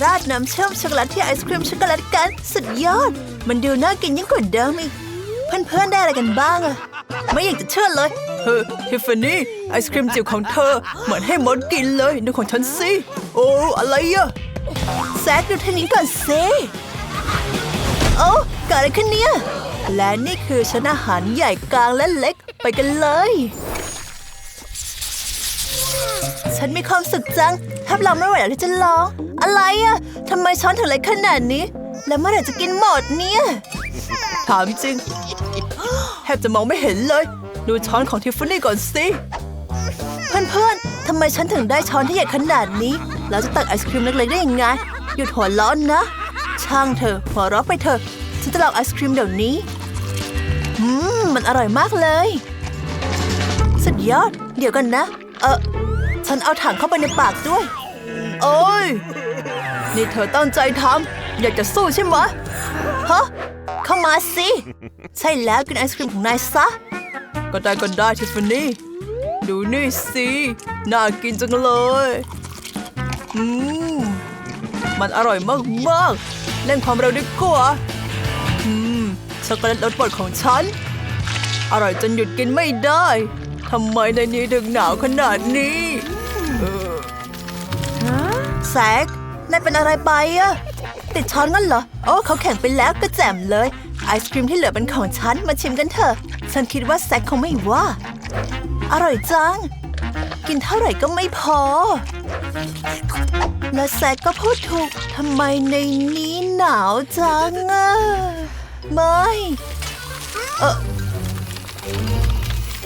ราดน้ำเชื่อมช็อกโกแลตที่ไอศครีมช็อกโกแลตกัน สุดยอด มันดูน่ากินยิ่งกว่าเดิมอีก เพื่อนๆได้อะไรกันบ้างอะไม่อยากจะเชื่อเลย เฮ้ทิฟฟานี่ไอศครีมจิ๋วของเธอ เหมือนให้มดกินเลยดูของฉันสิโอ้อะไรอะแซคดูเทานี้ก่อนสิโอ้เกิดอะไรขึ้นเนี่ย และนี่คือชั้นอาหารใหญ่กลางและเล็กไปกันเลย ฉันมีความสุขจังถ้าเราไม่ไหวแล้วที่จะลอง อะไรอะทำไมช้อนถึงเล็กขนาดนี้ แล้วเมื่อไหร่จะกินหมดเนี่ยถามจริงแทบจะมองไม่เห็นเลย ดูช้อนของทิฟฟานี่ก่อนสิเพื่อนๆทำไมฉันถึงได้ช้อนที่ใหญ่ขนาดนี้แล้วจะตักไอศครีมเล็กๆได้ยังไงหยุดหัวร้อนนะ ช่างเถอหัวเราะไปเถอะฉันจะลองไอศครีมเดี๋ยวนี้อืมมันอร่อยมากเลย สุดยอด เดี๋ยวกันนะ เออ ฉันเอาถังเข้าไปในปากด้วย โอ้ย นี่เธอตั้งใจทำอยากจะสู้ใช่ไหมฮะเข้ามาสิ ใช่แล้วกินไอศครีมของนายซะ ก็ได้ก็ได้ทิฟฟานี่ ดูนี่สิ น่ากินจังเลย อืม มันอร่อยมากๆ เล่นความเร็วดีกว่า อืม ช็อกโกแลตรสโปรดของฉัน อร่อยจนหยุดกินไม่ได้ ทำไมในนี้ถึงหนาวขนาดนี้ แซกนายเป็นอะไรไปอะติดช้อนงั้นเหรอ โอ้เขาแข็งไปแล้วก็แจ่มเลย ไอศครีมที่เหลือเป็นของฉัน มาชิมกันเถอะ ฉันคิดว่าแซกคงไม่ว่า อร่อยจัง กินเท่าไหร่ก็ไม่พอ และแซกก็พูดถูกทำไมในนี้หนาวจังอะไม่เออ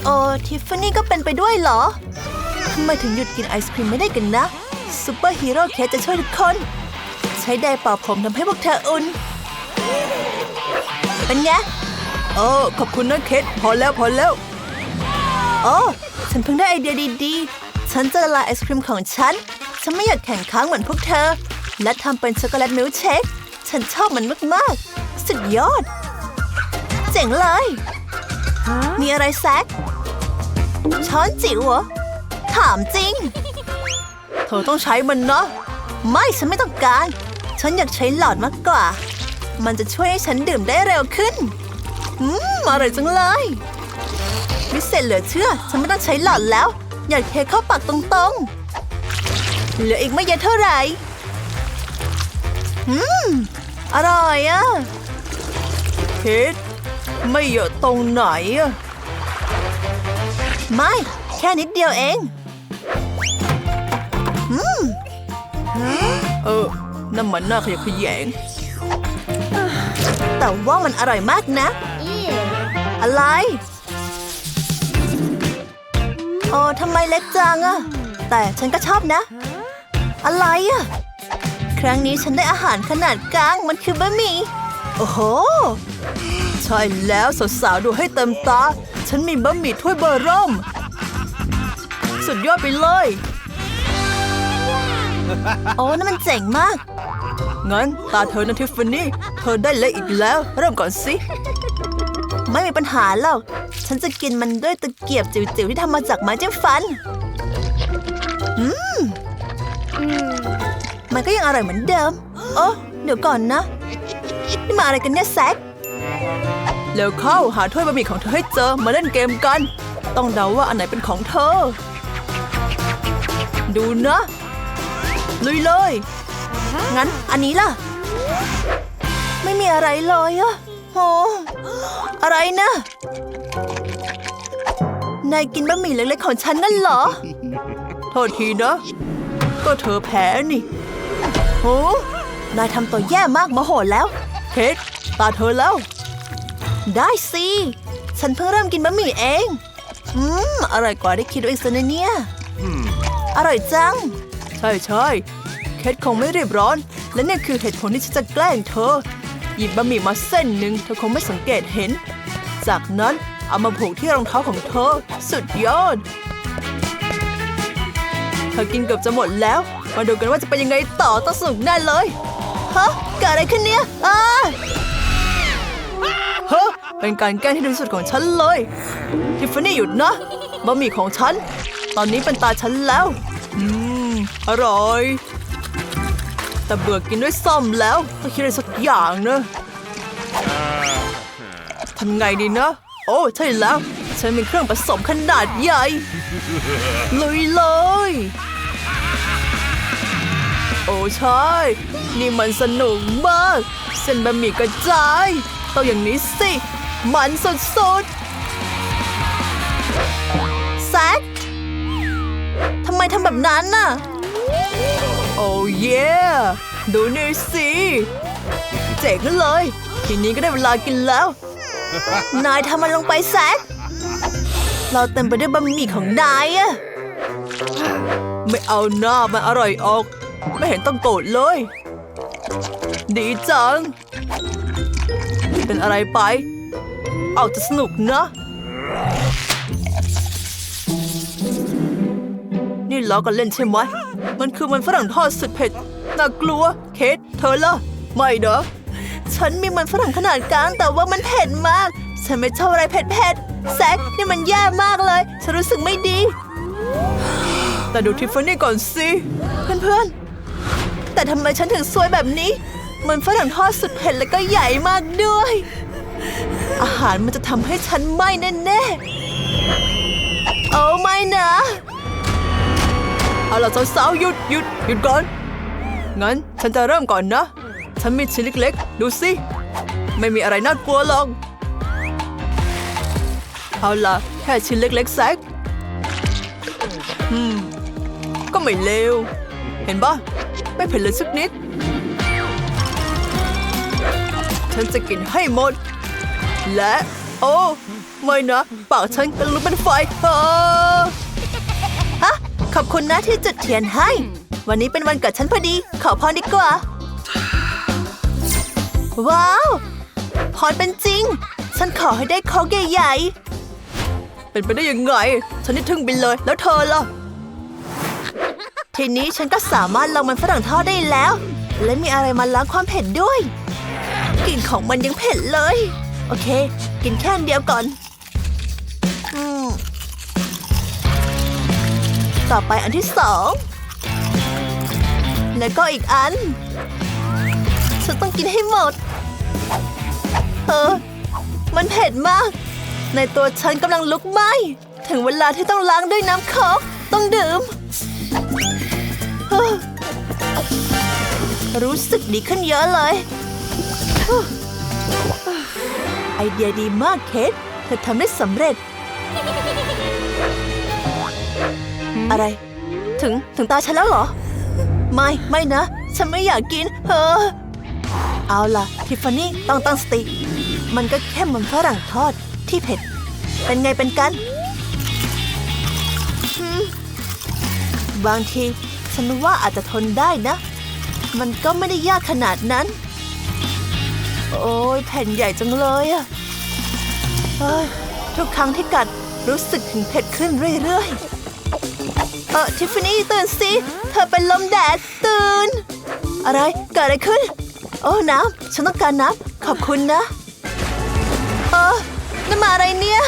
เออทิฟฟานี่ก็เป็นไปด้วยเหรอทำไมถึงหยุดกินไอศครีมไม่ได้กันนะ ซูเปอร์ฮีโร่เคสจะช่วยทุกคน ใช้ไดร์เป่าผมทำให้พวกเธออุ่น เป็นไงเออขอบคุณนะเคทพอแล้วพอแล้ว โอ้ฉันเพิ่งได้ไอเดียดีๆ ฉันจะละลายไอศครีมของฉัน ฉันไม่อยากแข่งค้างเหมือนพวกเธอ และทำเป็นช็อกโกแลตมิลเชค ฉันชอบมันมากๆ สุดยอด เจ๋งเลย มีอะไรแซกช้อนจิ๋วเหรอ ถามจริง เธอต้องใช้มันนะ ไม่ฉันไม่ต้องการ ฉันอยากใช้หลอดมากกว่า มันจะช่วยให้ฉันดื่มได้เร็วขึ้น อืมอร่อยจังเลยวิเศษเหลือเชื่อ ฉันไม่ต้องใช้หลอดแล้ว อยากเทเข้าปากตรงๆ เหลืออีกไม่เยอะเท่าไหร่ อืม อร่อยอะเคทไม่เยอะตรงไหนอะไม่ แค่นิดเดียวเอง เออน้ำมันน่าขยะแขยง แต่ว่ามันอร่อยมากนะ อะไร โอ้ทำไมเล็กจังอะแต่ฉันก็ชอบนะ อะไรอะครั้งนี้ฉันได้อาหารขนาดกลางมันคือบะหมี่ โอ้โห ใช่แล้วสาวๆดูให้เต็มตา ฉันมีบะหมี่ถ้วยเบอร์เร่ม สุดยอดไปเลย โอ้นั่นมันเจ๋งมาก งั้นตาเธอนะทิฟฟานี่ เธอได้เละอีกแล้ว เริ่มก่อนสิ ไม่มีปัญหาแล้วฉันจะกินมันด้วยตะเกียบจิ๋วๆที่ทำมาจากไม้จิ้มฟัน อืม มันก็ยังอร่อยเหมือนเดิม โอ้เดี๋ยวก่อนนะ นี่มาอะไรกันเนี่ยแซกแล้วเข้าหาถ้วยบะหมี่ของเธอให้เจอมาเล่นเกมกัน ต้องเดาว่าอันไหนเป็นของเธอ ดูนะ ลุยเลย งั้นอันนี้ล่ะ ไม่มีอะไรเลยอะโหอะไรนะ นายกินบะหมี่เล็กๆของฉันนั่นเหรอ โทษทีนะ ก็เธอแพ้นี่โหนายทำตัวแย่มากโมโหแล้ว เคทตาเธอแล้ว ได้สิ ฉันเพิ่งเริ่มกินบะหมี่เอง อืม อร่อยกว่าที่คิดไว้ซะนะเนี่ย อร่อยจัง ใช่ใช่เคทคงไม่รีบร้อน และนี่คือเหตุผลที่ฉันจะแกล้งเธอ หยิบบะหมี่มาเส้นหนึ่งเธอคงไม่สังเกตเห็น จากนั้นเอามาผูกที่รองเท้าของเธอ สุดยอด เธอกินเกือบจะหมดแล้ว มาดูกันว่าจะเป็นยังไงต่อต้องสนุกแน่เลยฮะเกิดอะไรขึ้นเนี่ยอ้าฮ้อเป็นการแกล้งที่ดีที่สุดของฉันเลยทิฟฟานี่หยุดนะบะหมี่ของฉัน ตอนนี้เป็นตาฉันแล้วอืม อร่อย แต่เบื่อกินด้วยส้อมแล้วต้องคิดอะไรสักอย่างนะทำไงดีนะ โอ้ใช่แล้ว ฉันมีเครื่องผสมขนาดใหญ่ ลุยเลย โอ้ใช่ นี่มันสนุกมาก เส้นบะหมี่กระจายต้องอย่างนี้สิ มันสุดแซคทำไมทำแบบนั้นน่ะ โอ้เย่ดูนี่สิเจ๋งเลย ทีนี้ก็ได้เวลากินแล้ว นายทำมันลงไปแซคเราเต็มไปด้วยบะหมี่ของนายอะไม่เอาหน้ามันอร่อยออก ไม่เห็นต้องโกรธเลย ดีจัง เป็นอะไรไป เอาจะสนุกนะ นี่ล้อกันเล่นใช่ไหม มันคือมันฝรั่งทอดสุดเผ็ดน่ากลัว เคทเธอล่ะไม่เด้อฉันมีมันฝรั่งขนาดกลางแต่ว่ามันเผ็ดมาก ฉันไม่ชอบอะไรเผ็ดๆแซคนี่มันแย่มากเลย ฉันรู้สึกไม่ดี แต่ดูทิฟฟานี่ก่อนสิเพื่อนๆ แต่ทำไมฉันถึงซวยแบบนี้ มันฝรั่งทอดสุดเผ็ดและก็ใหญ่มากด้วย อาหารมันจะทำให้ฉันไหม้แน่ๆ เอาล่ะสาวๆหยุดหยุดหยุดก่อน งั้นฉันจะเริ่มก่อนนะ ฉันมีชิ้นเล็กๆ ดูสิ ไม่มีอะไรน่ากลัวหรอก เอาล่ะ แค่ชิ้นเล็กๆแซกอืม ก็ไม่เลว เห็นปะไม่เผ็ดเลยสักนิด ฉันจะกินให้หมด และ โอ้ ไม่นะ ปากฉันกำลังลุกเป็นไฟเออฮะ ขอบคุณนะที่จุดเทียนให้ วันนี้เป็นวันเกิดฉันพอดี ขอพรดีกว่า ว้าวพรเป็นจริง ฉันขอให้ได้ค้กใหญ่เป็นไปได้ยังไง ฉันนี่ทึ่งไปเลย แล้วเธอล่ะ ทีนี้ฉันก็สามารถลองมันฝรั่งทอดได้แล้ว และมีอะไรมาล้างความเผ็ดด้วย กลิ่นของมันยังเผ็ดเลย โอเค กินแค่นเดียวก่อน ต่อไปอันที่สอง แล้วก็อีกอัน ฉันต้องกินให้หมด เออ มันเผ็ดมาก ในตัวฉันกำลังลุกไหม้ ถึงเวลาที่ต้องล้างด้วยน้ำโค้กต้องดื่ม รู้สึกดีขึ้นเยอะเลย ไอเดียดีมากเคทเธอทำได้สำเร็จ อะไร ถึงถึงตาฉันแล้วเหรอ ไม่ไม่นะ ฉันไม่อยากกินเออเอาล่ะ ทิฟฟานี่ต้องตั้งสติ มันก็แค่มันฝรั่งทอดที่เผ็ด เป็นไงเป็นกัน บางที ฉันว่าอาจจะทนได้นะ มันก็ไม่ได้ยากขนาดนั้น โอ้ยแผ่นใหญ่จังเลยอะทุกครั้งที่กัดรู้สึกถึงเผ็ดขึ้นเรื่อยๆ ออทิฟฟานี่ตื่นสิ เธอเป็นลมแดด ตื่น อะไร เกิดอะไรขึ้น โอ้น้ำฉันต้องการน้ำขอบคุณนะ เออนั่นมาอะไรเนี่ย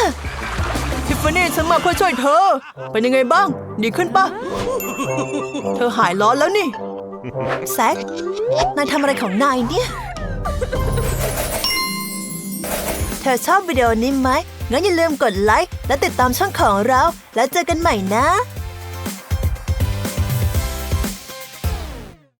ทิฟฟานี่ฉันมาเพื่อช่วยเธอ เป็นยังไงบ้าง ดีขึ้นปะเธอหายร้อนแล้วนี่ แซคนายทำอะไรของนายเนี่ย เธอชอบวิดีโอนี้ไหม งั้นอย่าลืมกดไลค์และติดตามช่องของเรา แล้วเจอกันใหม่นะ